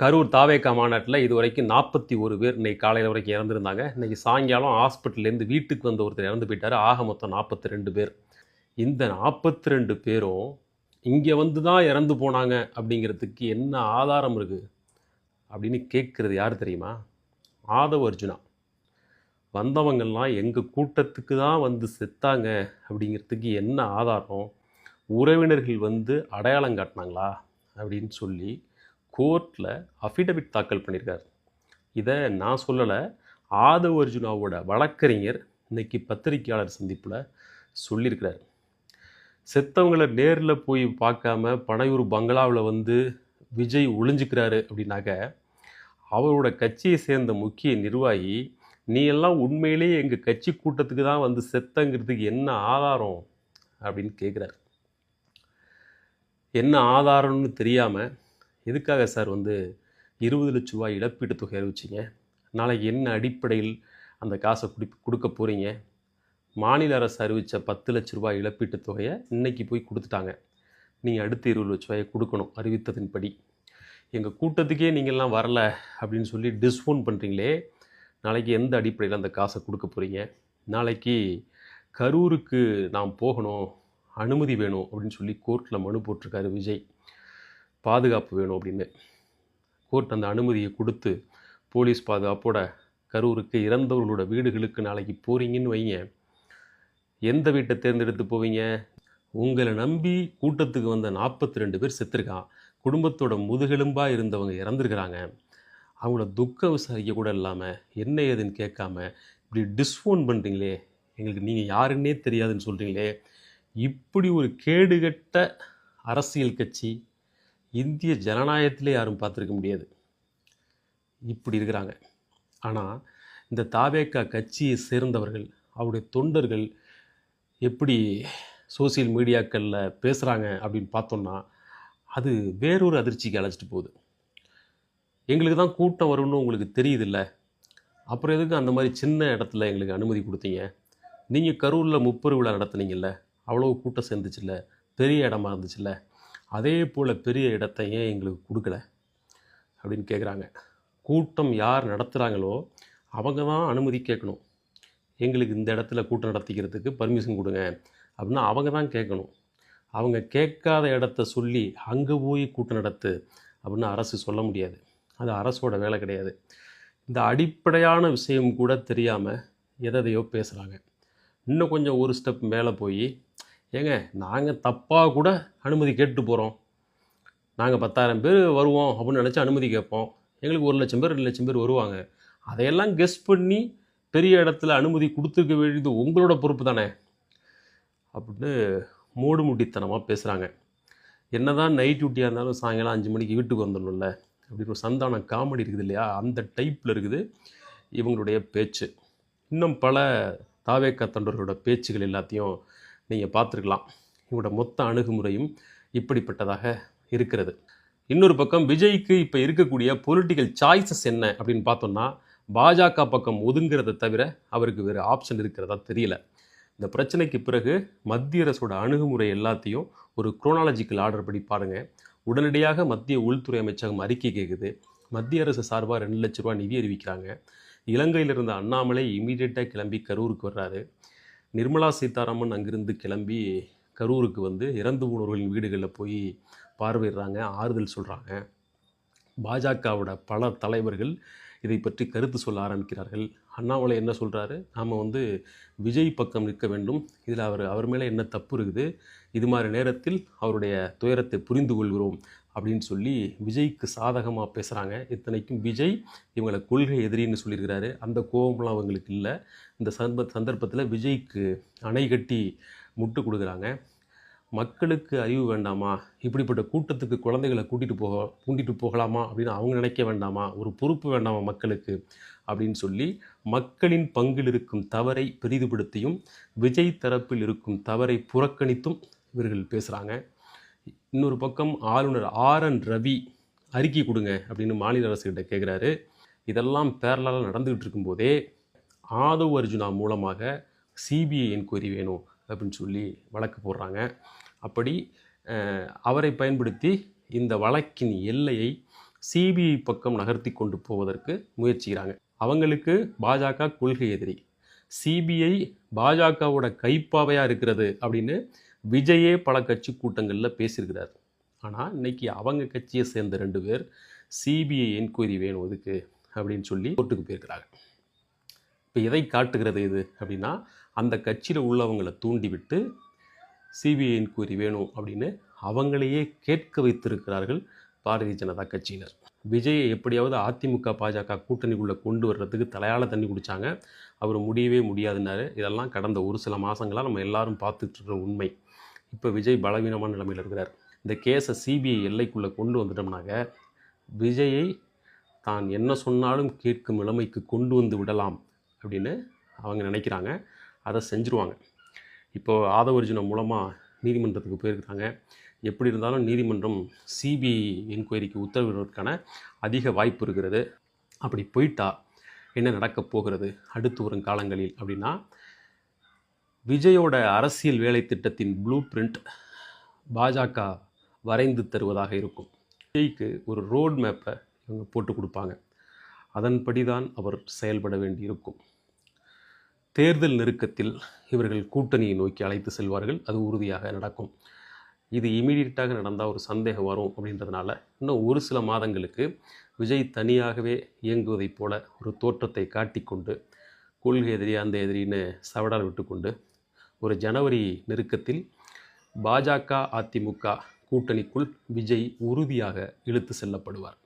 கரூர் தாவேக்கா மாநாட்டில் இது வரைக்கும் நாற்பத்தி ஒரு பேர் இன்னைக்கு காலையில் வரைக்கும் இறந்துருந்தாங்க. இன்றைக்கி சாயங்காலம் ஹாஸ்பிட்டல்லேருந்து வீட்டுக்கு வந்த ஒருத்தர் இறந்து போயிட்டார். ஆக மொத்தம் நாற்பத்தி ரெண்டு பேர். இந்த நாற்பத்தி ரெண்டு பேரும் இங்கே வந்து தான் இறந்து போனாங்க அப்படிங்கிறதுக்கு என்ன ஆதாரம் இருக்குது அப்படின்னு கேட்குறது யார் தெரியுமா? ஆதவ அர்ஜுனா. வந்தவங்கள்லாம் எங்கள் கூட்டத்துக்கு தான் வந்து செத்தாங்க அப்படிங்கிறதுக்கு என்ன ஆதாரம்? உறவினர்கள் வந்து அடையாளம் காட்டினாங்களா? அப்படின்னு சொல்லி கோர்ட்டில் அஃபிடவிட் தாக்கல் பண்ணியிருக்கார் இதை நான் சொல்லலை. ஆதவ அர்ஜுனாவோட வழக்கறிஞர் இன்னைக்கு பத்திரிக்கையாளர் சந்திப்பில் சொல்லியிருக்கிறார் செத்தவங்களை நேரில் போய் பார்க்காம பனையூர் பங்களாவில் வந்து விஜய் ஒளிஞ்சுக்கிறாரு அப்படின்னாக்க அவரோட கட்சியை சேர்ந்த முக்கிய நிர்வாகி நீ எல்லாம் உண்மையிலேயே எங்கள் கட்சி கூட்டத்துக்கு தான் வந்து செத்தங்கிறதுக்கு என்ன ஆதாரம்? அப்படின்னு கேட்குறாரு என்ன ஆதாரம்னு தெரியாமல் எதுக்காக சார் வந்து இருபது லட்ச ரூபாய் இழப்பீட்டுத் தொகை அறிவிச்சிங்க? நாளைக்கு என்ன அடிப்படையில் அந்த காசை குடி கொடுக்க போகிறீங்க மாநில அரசு அறிவித்த பத்து லட்ச ரூபாய் இழப்பீட்டுத் தொகையை இன்றைக்கி போய் கொடுத்துட்டாங்க. நீங்கள் அடுத்த இருபது லட்ச ரூபாயை கொடுக்கணும் அறிவித்ததின்படி. எங்கள் கூட்டத்துக்கே நீங்கள்லாம் வரல அப்படின்னு சொல்லி டிஸ்போன் பண்ணுறீங்களே நாளைக்கு எந்த அடிப்படையில் அந்த காசை கொடுக்க போகிறீங்க நாளைக்கு கரூருக்கு நாம் போகணும் அனுமதி வேணும் அப்படின்னு சொல்லி கோர்ட்டில் மனு போட்டிருக்காரு விஜய். பாதுகாப்பு வேணும் அப்படின்னு கோர்ட் அந்த அனுமதியை கொடுத்து போலீஸ் பாதுகாப்போட கரூருக்கு இறந்தவர்களோட வீடுகளுக்கு நாளைக்கு போகிறீங்கன்னு வைங்க. எந்த வீட்டை தேர்ந்தெடுத்து போவீங்க? உங்களை நம்பி கூட்டத்துக்கு வந்த நாற்பத்தி ரெண்டு பேர் செத்துருக்கான். குடும்பத்தோட முதுகெலும்பாக இருந்தவங்க இறந்துருக்கிறாங்க. அவங்கள துக்கம் விசாரிக்க கூட இல்லாமல் என்ன ஏதுன்னு கேட்காம இப்படி டிஸ்ஃபோன் பண்ணுறீங்களே எங்களுக்கு நீங்கள் யாருன்னே தெரியாதுன்னு சொல்கிறீங்களே இப்படி ஒரு கேடுகட்ட அரசியல் கட்சி இந்திய ஜனநாயகத்திலே யாரும் பார்த்துருக்க முடியாது. இப்படி இருக்கிறாங்க. ஆனால் இந்த தாவேக்கா கட்சியை சேர்ந்தவர்கள் அவருடைய தொண்டர்கள் எப்படி சோசியல் மீடியாக்களில் பேசுகிறாங்க அப்படின்னு பார்த்தோம்னா அது வேறொரு அதிர்ச்சிக்கு அழைச்சிட்டு போகுது. எங்களுக்கு தான் கூட்டம் வரும்னு உங்களுக்கு தெரியுதில்ல? அப்புறம் எதுக்கு அந்த மாதிரி சின்ன இடத்துல எங்களுக்கு அனுமதி கொடுத்தீங்க? நீங்கள் கரூரில் முப்பெரு விழா நடத்துனீங்கல்ல? அவ்வளோ கூட்டம் சேர்ந்துச்சுல்ல? பெரிய இடமா இருந்துச்சுல்ல? அதே போல் பெரிய இடத்தையே ஏன் எங்களுக்கு கொடுக்கல அப்படின்னு கேட்குறாங்க கூட்டம் யார் நடத்துகிறாங்களோ அவங்க தான் அனுமதி கேட்கணும். எங்களுக்கு இந்த இடத்துல கூட்டம் நடத்திக்கிறதுக்கு பர்மிஷன் கொடுங்க அப்படின்னா அவங்க தான் கேட்கணும். அவங்க கேட்காத இடத்த சொல்லி அங்கே போய் கூட்டம் நடத்து அப்படின்னு அரசு சொல்ல முடியாது. அது அரசோட வேலை கிடையாது. இந்த அடிப்படையான விஷயம் கூட தெரியாமல் எதையோ பேசுகிறாங்க இன்னும் கொஞ்சம் ஒரு ஸ்டெப் மேலே போய் ஏங்க நாங்கள் தப்பாக கூட அனுமதி கேட்டு போகிறோம் நாங்கள் பத்தாயிரம் பேர் வருவோம் அப்படின்னு நினச்சி அனுமதி கேட்போம். எங்களுக்கு ஒரு லட்சம் பேர் ரெண்டு லட்சம் பேர் வருவாங்க. அதையெல்லாம் கெஸ் பண்ணி பெரிய இடத்துல அனுமதி கொடுத்துருக்க வேண்டியது உங்களோட பொறுப்பு தானே? அப்படின்னு மூடுமுட்டித்தனமாக பேசுகிறாங்க என்னதான் நைட் டியூட்டியாக இருந்தாலும் சாயங்காலம் அஞ்சு மணிக்கு வீட்டுக்கு வந்துடணும்ல? அப்படின்னு ஒரு சந்தான காமெடி இருக்குது இல்லையா? அந்த டைப்பில் இருக்குது இவங்களுடைய பேச்சு. இன்னும் பல தாவேக்க தொண்டர்களோட பேச்சுகள் எல்லாத்தையும் நீங்கள் பார்த்துருக்கலாம். இவங்களோட மொத்த அணுகுமுறையும் இப்படிப்பட்டதாக இருக்கிறது. இன்னொரு பக்கம் விஜய்க்கு இப்போ இருக்கக்கூடிய பொலிட்டிக்கல் சாய்ஸஸ் என்ன அப்படின்னு பார்த்தோம்னா பாஜக பக்கம் ஒதுங்கிறத தவிர அவருக்கு வேறு ஆப்ஷன் இருக்கிறதா தெரியல. இந்த பிரச்சனைக்கு பிறகு மத்திய அரசோட அணுகுமுறை எல்லாத்தையும் ஒரு குரோனாலஜிக்கல் ஆர்டர் படி பாருங்கள் உடனடியாக மத்திய உள்துறை அமைச்சகம் அறிக்கை கேட்குது மத்திய அரசு சார்பாக ரெண்டு லட்ச ரூபா நிதி அறிவிக்கிறாங்க. இலங்கையில் இருந்த அண்ணாமலை இமீடியட்டாக கிளம்பி கரூருக்கு வர்றாரு. நிர்மலா சீதாராமன் அங்கிருந்து கிளம்பி கரூருக்கு வந்து இறந்து போனவர்களின் வீடுகளில் போய் பார்வையிடுறாங்க ஆறுதல் சொல்கிறாங்க பாஜகவோட பல தலைவர்கள் இதை பற்றி கருத்து சொல்ல ஆரம்பிக்கிறார்கள். அண்ணாமலை என்ன சொல்கிறாரு நாம் வந்து விஜய் பக்கம் நிற்க வேண்டும். இதில் அவர் அவர் மேலே என்ன தப்பு இருக்குது? இது மாதிரி நேரத்தில் அவருடைய துயரத்தை புரிந்து கொள்கிறோம். அப்படின்னு சொல்லி விஜய்க்கு சாதகமாக பேசுகிறாங்க இத்தனைக்கும் விஜய் இவங்களை கொள்கை எதிரின்னு சொல்லியிருக்கிறாரு. அந்த கோபம்லாம் அவங்களுக்கு இல்லை. இந்த சந்த சந்தர்ப்பத்தில் விஜய்க்கு அணை கட்டி முட்டு கொடுக்குறாங்க. மக்களுக்கு அறிவு வேண்டாமா? இப்படிப்பட்ட கூட்டத்துக்கு குழந்தைகளை கூட்டிகிட்டு போக கூட்டிகிட்டு போகலாமா அப்படின்னு அவங்க நினைக்க வேண்டாமா? ஒரு பொறுப்பு வேண்டாமா மக்களுக்கு? அப்படின்னு சொல்லி மக்களின் பங்கில் இருக்கும் தவறை பெரிதுபடுத்தியும் விஜய் தரப்பில் இருக்கும் தவறை புறக்கணித்தும் இவர்கள் பேசுகிறாங்க இன்னொரு பக்கம் ஆளுநர் ஆர் என் ரவி அறிக்கை கொடுங்க அப்படின்னு மாநில அரசுகிட்ட கேட்குறாரு இதெல்லாம் பேரலாக நடந்துக்கிட்டு இருக்கும்போதே ஆதவ் அர்ஜுனா மூலமாக சிபிஐ என்கொயரி வேணும் அப்படின்னு சொல்லி வழக்கு போடுறாங்க. அப்படி அவரை பயன்படுத்தி இந்த வழக்கின் எல்லையை சிபிஐ பக்கம் நகர்த்தி கொண்டு போவதற்கு முயற்சிக்கிறாங்க. அவங்களுக்கு பாஜக கொள்கை எதிரி. சிபிஐ பாஜகவோட கைப்பாவையாக இருக்கிறது அப்படின்னு விஜயே பல கட்சி கூட்டங்களில் பேசியிருக்கிறார். ஆனால் இன்னைக்கு அவங்க கட்சியை சேர்ந்த ரெண்டு பேர் சிபிஐ என்கொயரி வேணும் இதுக்கு அப்படின்னு சொல்லி கோர்ட்டுக்கு போயிருக்கிறாங்க. இப்போ எதை காட்டுகிறது இது அப்படின்னா அந்த கட்சியில் உள்ளவங்களை தூண்டிவிட்டு சிபிஐ என்கொயரி வேணும் அப்படின்னு அவங்களையே கேட்க வைத்திருக்கிறார்கள் பாரதிய ஜனதா கட்சியினர். விஜயை எப்படியாவது அதிமுக பாஜக கூட்டணிக்குள்ளே கொண்டு வர்றதுக்கு தலையால் தண்ணி குடித்தாங்க அவர் முடியவே முடியாதுன்னாரு. இதெல்லாம் கடந்த ஒரு சில மாதங்களாக நம்ம எல்லாரும் பார்த்துட்டு இருக்கிற உண்மை. இப்போ விஜய் பலவீனமான நிலைமையில் இருக்கிறார். இந்த கேஸை சிபிஐ எல்லைக்குள்ளே கொண்டு வந்துட்டோம்னாக்க விஜயை தான் என்ன சொன்னாலும் கேட்கும் நிலைமைக்கு கொண்டு வந்து விடலாம் அப்படின்னு அவங்க நினைக்கிறாங்க. அதை செஞ்சுருவாங்க. இப்போது ஆதவர்ஜுனம் மூலமாக நீதிமன்றத்துக்கு போயிருக்கிறாங்க. எப்படி இருந்தாலும் நீதிமன்றம் சிபிஐ என்கொயரிக்கு உத்தரவிடுவதற்கான அதிக வாய்ப்பு இருக்கிறது. அப்படி போயிட்டா என்ன நடக்கப் போகிறது? அடுத்து வரும் காலங்களில் அப்படின்னா விஜயோட அரசியல் வேலை திட்டத்தின் ப்ளூ பிரிண்ட் பாஜக வரைந்து தருவதாக இருக்கும். விஜய்க்கு ஒரு ரோட் மேப்பை இவங்க போட்டு கொடுப்பாங்க. அதன்படி தான் அவர் செயல்பட வேண்டியிருக்கும். தேர்தல் நெருக்கத்தில் இவர்கள் கூட்டணியை நோக்கி அழைத்து செல்வார்கள். அது உறுதியாக நடக்கும். இது இமீடியட்டாக நடந்தால் ஒரு சந்தேகம் வரும் அப்படின்றதுனால இன்னும் ஒரு சில மாதங்களுக்கு விஜய் தனியாகவே இயங்குவதைப் போல ஒரு தோற்றத்தை காட்டிக்கொண்டு கொள்கை எதிரி அந்த எதிரின்னு சவடால் விட்டுக்கொண்டு ஒரு ஜனவரி நெருக்கத்தில் பாஜக அதிமுக கூட்டணிக்குள் விஜய் உறுதியாக இழுத்து செல்லப்படுவார்.